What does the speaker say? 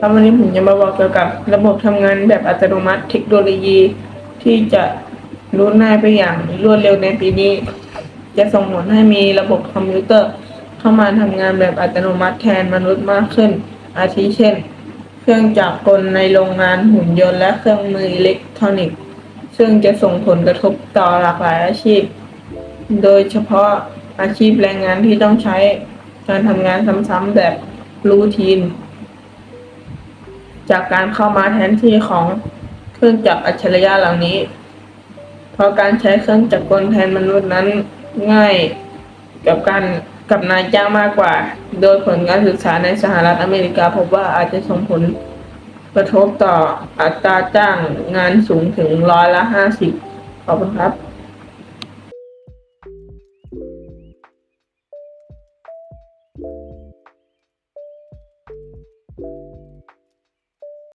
ครับวันนี้ผมจะมาบอกเกี่ยวกับระบบทำงานแบบอัตโนมัติเทคโนโลยี ที่จะรุนแรงไปอย่างรวดเร็วในปีนี้ จะส่งผลให้มีระบบคอมพิวเตอร์ เข้ามาทำงานแบบอัตโนมัติแทนมนุษย์มากขึ้น อาทิเช่น เครื่องจักรกลในโรงงานหุ่นยนต์และเครื่องมืออิเล็กทรอนิกส์ ซึ่งจะส่งผลกระทบต่อหลากหลายอาชีพ โดยเฉพาะอาชีพแรงงานที่ต้องใช้การทำงานซ้ำๆแบบรูทีน จากการเข้ามาแทนที่ของเครื่องจักรอัจฉริยะเหล่านี้ เพราะการใช้เครื่องจักรกลแทนมนุษย์นั้นง่ายกับการกับนายจ้างมากกว่า โดยผลการศึกษาในสหรัฐอเมริกาพบว่าอาจจะส่งผลกระทบต่ออัตราจ้างงานสูงถึงร้อยละห้าสิบขอบคุณครับ